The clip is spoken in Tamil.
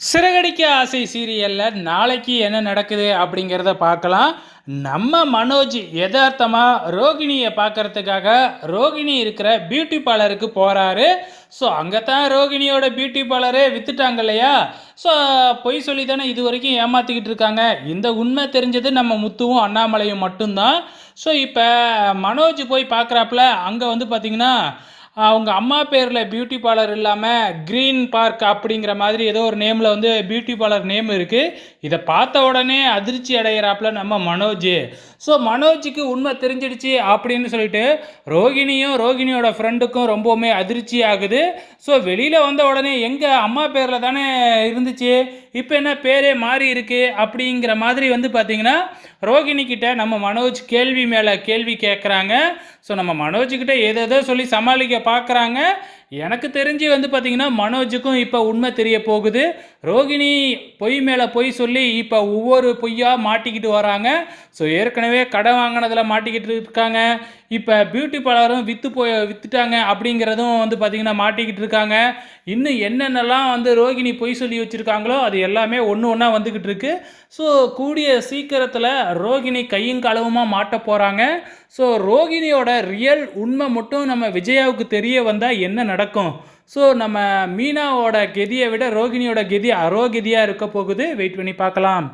சிறகடிக்க ஆசை சீரியலில் நாளைக்கு என்ன நடக்குது அப்படிங்கிறத பார்க்கலாம். நம்ம மனோஜ் யதார்த்தமாக ரோகிணியை பார்க்கறதுக்காக ரோகிணி இருக்கிற பியூட்டி பார்லருக்கு போகிறாரு ஸோ அங்கே தான் ரோகிணியோட பியூட்டி பார்லரே வித்துட்டாங்க இல்லையா? ஸோ பொய் சொல்லி தானே இது வரைக்கும் ஏமாற்றிக்கிட்டு இருக்காங்க. இந்த உண்மை தெரிஞ்சது நம்ம முத்துவும் அண்ணாமலையும் மட்டும்தான். ஸோ இப்போ மனோஜ் போய் பார்க்குறாப்புல அங்கே வந்து பார்த்திங்கன்னா அவங்க அம்மா பேரில் பியூட்டி பார்லர் இல்லாமல் க்ரீன் பார்க் அப்படிங்கிற மாதிரி ஏதோ ஒரு நேமில் வந்து பியூட்டி பார்லர் நேம் இருக்குது இதை பார்த்த உடனே அதிர்ச்சி அடைகிறாப்புல நம்ம மனோஜ். ஸோ மனோஜுக்கு உண்மை தெரிஞ்சிடுச்சு அப்படின்னு சொல்லிட்டு ரோகிணியும் ரோகிணியோட ஃப்ரெண்டுக்கும் ரொம்பவுமே அதிர்ச்சி ஆகுது. ஸோ வெளியில் வந்த உடனே எங்கள் அம்மா பேரில் தானே இருந்துச்சு? இப்போ என்ன பேரே மாறி இருக்குது அப்படிங்கிற மாதிரி வந்து பார்த்திங்கன்னா ரோகிணிக்கிட்ட நம்ம மனோஜ் கேள்வி மேலே கேள்வி கேட்குறாங்க ஸோ நம்ம மனோஜ்கிட்ட ஏதேதோ சொல்லி சமாளிக்க பார்க்குறாங்க எனக்கு தெரிஞ்சு வந்து பார்த்திங்கன்னா மனோஜுக்கும் இப்போ உண்மை தெரிய போகுது. ரோகிணி பொய் மேலே பொய் சொல்லி இப்போ ஒவ்வொரு பொய்யாக மாட்டிக்கிட்டு வராங்க. ஸோ ஏற்கனவே கடன் வாங்கினதில் மாட்டிக்கிட்டு இருக்காங்க. இப்போ பியூட்டி பார்லரும் விற்று போய் விற்றுட்டாங்க அப்படிங்கிறதும் வந்து பார்த்திங்கன்னா மாட்டிக்கிட்டு இருக்காங்க. இன்னும் என்னென்னலாம் வந்து ரோகிணி பொய் சொல்லி வச்சுருக்காங்களோ அது எல்லாமே ஒன்று ஒன்றா வந்துக்கிட்டு இருக்குது ஸோ கூடிய சீக்கிரத்தில் ரோகிணி கையும் களவுமாக மாட்ட போகிறாங்க ஸோ ரோகிணியோட ரியல் உண்மை மட்டும் நம்ம விஜயாவுக்கு தெரிய வந்தால் என்ன நடக்கும்? ஸோ நம்ம மீனாவோட கெதியை விட ரோகிணியோட கெதி அரோகெதியாக இருக்க போகுது. வெயிட் பண்ணி பார்க்கலாம்.